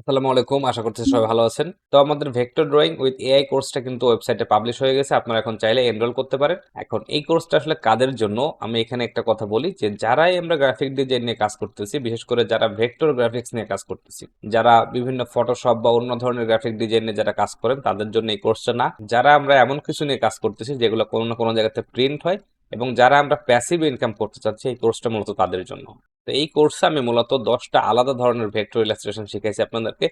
আসসালামু আলাইকুম, আশা করছি সবাই ভালো আছেন। তো আমাদের ভেক্টর ড্রয়িং উইথ এআই কোর্সটা কিন্তু ওয়েবসাইটে পাবলিশ হয়ে গেছে, আপনারা এখন চাইলে এনরোল করতে পারেন। এখন এই কোর্সটা আসলে কাদের জন্য? আমি এখানে একটা কথা বলি যে, যারাই আমরা গ্রাফিক ডিজাইন নিয়ে কাজ করতেছি, বিশেষ করে যারা ভেক্টর গ্রাফিক্স নিয়ে কাজ করতেছি, যারা বিভিন্ন ফটোশপ বা অন্য ধরনের গ্রাফিক ডিজাইন নিয়ে যারা কাজ করেন, তাদের জন্য এই কোর্সটা না। যারা আমরা এমন কিছু নিয়ে কাজ করতেছি, যেগুলো কোনো না কোনো জায়গাতে প্রিন্ট হয়, এবং যারা আমরা প্যাসিভ ইনকাম করতে চাচ্ছি, এই কোর্সটা মূলত তাদের জন্য। তো এই কোর্সে আমি মূলত দশটা আলাদা ধরনের ভেক্টর ইলাস্ট্রেশন শিখাইছি আপনাদেরকে।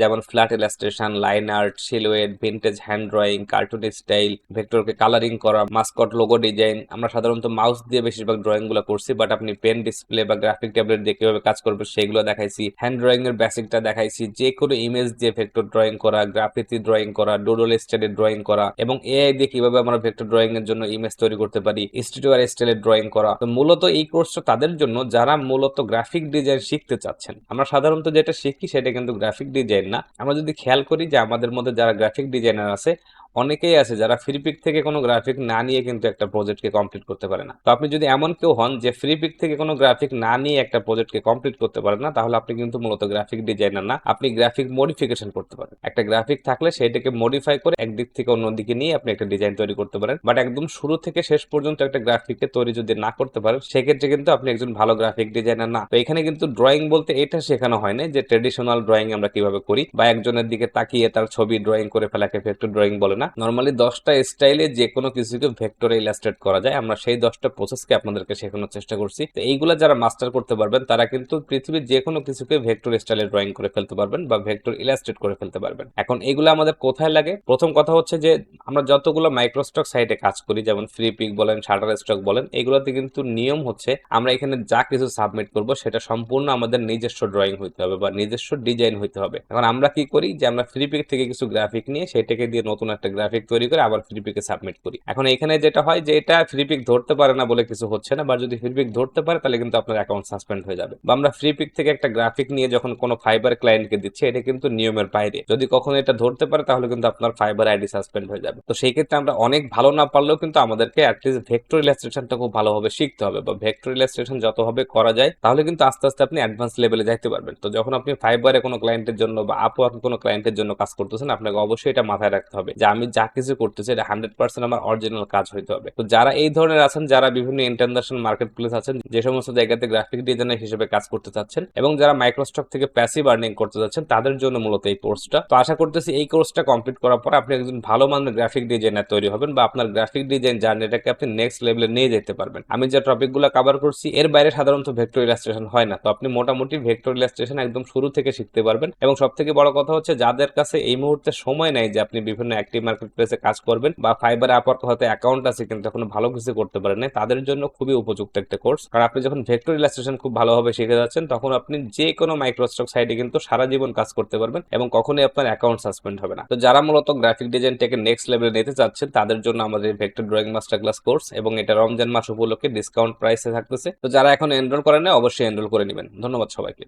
যেমন flat illustration line art silhouette vintage hand drawing cartoon style ভেক্টরকে কালারিং করা মাস্কট লোগো ডিজাইন আমরা সাধারণত মাউস দিয়ে বেশিরভাগ ড্রয়িংগুলো করছি বাট আপনি পেন ডিসপ্লে বা গ্রাফিক ট্যাবলেট দিয়ে কীভাবে কাজ করবে সেগুলো দেখাইছি। হ্যান্ড ড্রয়িং এর বেসিকটা দেখাইছি, যে কোনো ইমেজ দিয়ে ভেক্টর ড্রয়িং করা গ্রাফিতি ড্রয়িং করা ডোডল স্টাইলের ড্রয়িং করা, এবং এআই দিয়ে কীভাবে আমরা ভেক্টর ড্রয়িং এর জন্য ইমেজ তৈরি করতে পারি স্টুডিও আর স্টাইলের ড্রয়িং করা। তো মূলত এই কোর্সটা তাদের জন্য, যারা মূলত গ্রাফিক ডিজাইন শিখতে চাচ্ছেন, আমরা সাধারণত যেটা শিখি সেটা কিন্তু গ্রাফিক ডিজাইন না। আমরা যদি খেয়াল করি যে আমাদের মধ্যে যারা গ্রাফিক ডিজাইনার আছে অনেকেই আছে যারা ফ্রি পিক থেকে কোনো গ্রাফিক না নিয়ে কিন্তু একটা প্রজেক্টকে কমপ্লিট করতে পারে না। তো আপনি যদি এমন কেউ হন যে ফ্রি পিক থেকে কোনো গ্রাফিক না নিয়ে একটা প্রজেক্টকে কমপ্লিট করতে পারেন না, তাহলে আপনি কিন্তু মূলত গ্রাফিক ডিজাইনার না। আপনি গ্রাফিক মডিফিকেশন করতে পারেন। একটা গ্রাফিক থাকলে সেটাকে মডিফাই করে একদিক থেকে অন্যদিকে নিয়ে আপনি একটা ডিজাইন তৈরি করতে পারেন। বাট একদম শুরু থেকে শেষ পর্যন্ত একটা গ্রাফিককে তৈরি যদি না করতে পারেন, সেক্ষেত্রে কিন্তু আপনি একজন ভালো গ্রাফিক ডিজাইনার না। তো এখানে কিন্তু ড্রয়িং বলতে এটা শেখানো হয় না যে ট্রেডিশনাল ড্রয়িং আমরা কীভাবে করি বা একজনের দিকে তাকিয়ে তার ছবি ড্রয়িং করে ফেলাকে ভেক্টর ড্রয়িং বলে না। নর্মালি দশটা স্টাইলে যে কোনো কিছুকে ভেক্টরে ইলাস্ট্রেট করা যায়। আমরা সেই দশটা প্রসেসকে আপনাদেরকে শেখানোর চেষ্টা করছি। তো এইগুলা যারা মাস্টার করতে পারবেন, তারা কিন্তু পৃথিবীর যে কোনো কিছুকে ভেক্টর স্টাইলে ড্রয়িং করে ফেলতে পারবেন বা ভেক্টর ইলাস্ট্রেট করে ফেলতে পারবেন। এখন এগুলো আমাদের কোথায় লাগে? প্রথম কথা হচ্ছে যে, আমরা যতগুলো মাইক্রোস্টক সাইটে কাজ করি, যেমন ফ্রি পিক বলেন শাটার স্টক বলেন, এগুলোতে কিন্তু নিয়ম হচ্ছে, আমরা এখানে যা কিছু সাবমিট করব, সেটা সম্পূর্ণ আমাদের নিজস্ব ড্রয়িং হইতে হবে বা নিজস্ব ডিজাইন হইতে হবে। এখন আমরা কি করি? যে আমরা ফ্রি পিক থেকে কিছু গ্রাফিক নিয়ে সেটাকে দিয়ে নতুন একটা গ্রাফিক তৈরি করে আবার ফ্রি পিকে সাবমিট করি। এখন এখানে যেটা হয় যে এটা ফ্রি পিক ধরতে পারে না বলে কিছু হচ্ছে না, বা যদি ফ্রি পিক ধরতে পারে তাহলে কিন্তু আপনার অ্যাকাউন্ট সাসপেন্ড হয়ে যাবে। বা আমরা ফ্রি পিক থেকে একটা গ্রাফিক নিয়ে যখন কোনো ফাইবার ক্লায়েন্টকে দিচ্ছি, এটা কিন্তু নিয়মের বাইরে। যদি কখনো এটা ধরতে পারে তাহলে কিন্তু আপনার ফাইবার আইডি সাসপেন্ড হয়ে যাবে। তো সেই ক্ষেত্রে আমরা অনেক ভালো না পারলেও কিন্তু আমাদেরকে অ্যাটলিস্ট ভেক্টর ইলাস্ট্রেশনটা খুব ভালোভাবে শিখতে হবে, বা ভেক্টর ইলাস্ট্রেশন যতভাবে করা যায়, তাহলে কিন্তু আস্তে আস্তে আপনি অ্যাডভান্স লেভেলে যাইতে পারবেন। তো যখন আপনি ফাইবারে কোনো ক্লায়েন্টের জন্য বা আপওয়ার্কে কোনো ক্লায়েন্টের জন্য কাজ করতেছেন, আপনাকে অবশ্যই এটা মাথায় রাখতে হবে যে আমি যা কিছু করতেছি এটা হান্ড্রেড পার্সেন্ট আমার অরিজিনাল কাজ হইতে হবে। তো যারা এই ধরনের আছেন, যারা বিভিন্ন ইন্টারন্যাশনাল মার্কেট প্লেস আছেন, যে সমস্ত জায়গাতে গ্রাফিক ডিজাইনার হিসেবে কাজ করতে চাচ্ছেন এবং যারা মাইক্রোস্টক থেকে প্যাসিভ আর্নিং করতে চাচ্ছেন, তাদের জন্য মূলত এই কোর্সটা তো আশা করতেছি এই কোর্সটা কমপ্লিট করার পর আপনি একজন ভালো মানের গ্রাফিক ডিজাইনার তৈরি হবেন বা আপনার গ্রাফিক ডিজাইন জার্নিটাকে আপনি নেক্সট লেভেলে নিয়ে যেতে পারবেন। আমি যে টপিকগুলো কভার করছি, এর বাইরে সাধারণত ভেক্টর ইলাস্ট্রেশন হয় না। তো আপনি মোটামুটি ভেক্টর ইলাস্ট্রেশন একদম শুরু থেকে শিখতে পারবেন। এবং সব থেকে বড় কথা হচ্ছে, যাদের কাছে এই মুহূর্তে সময় নেই যে আপনি বিভিন্ন অ্যাক্টিভ মার্কেট প্লেসে কাজ করবেন বা ফাইবার আপওয়ার্ক হয়তো অ্যাকাউন্ট আছে কিন্তু এখনও ভালো কিছু করতে পারেন তাদের জন্য খুবই উপযুক্ত একটা কোর্স কারণ আপনি যখন ভেক্টর ইলাস্ট্রেশন খুব ভালোভাবে শিখে যাচ্ছেন, তখন আপনি যে কোনো মাইক্রোস্টক সাইটে কিন্তু সারা জীবন কাজ করতে পারবেন এবং কখনোই আপনার অ্যাকাউন্ট সাসপেন্ড হবে না। তো যারা মূলত গ্রাফিক ডিজাইনটাকে নেক্সট লেভেলে নিতে চাচ্ছেন, তাদের জন্য আমাদের vector drawing master class course এবং এটা রমজান মাস উপলক্ষে ডিসকাউন্ট প্রাইসে থাকতেছে। তো যারা এখন এনরোল করেন না অবশ্যই এনরোল করে নেবেন। ধন্যবাদ সবাইকে।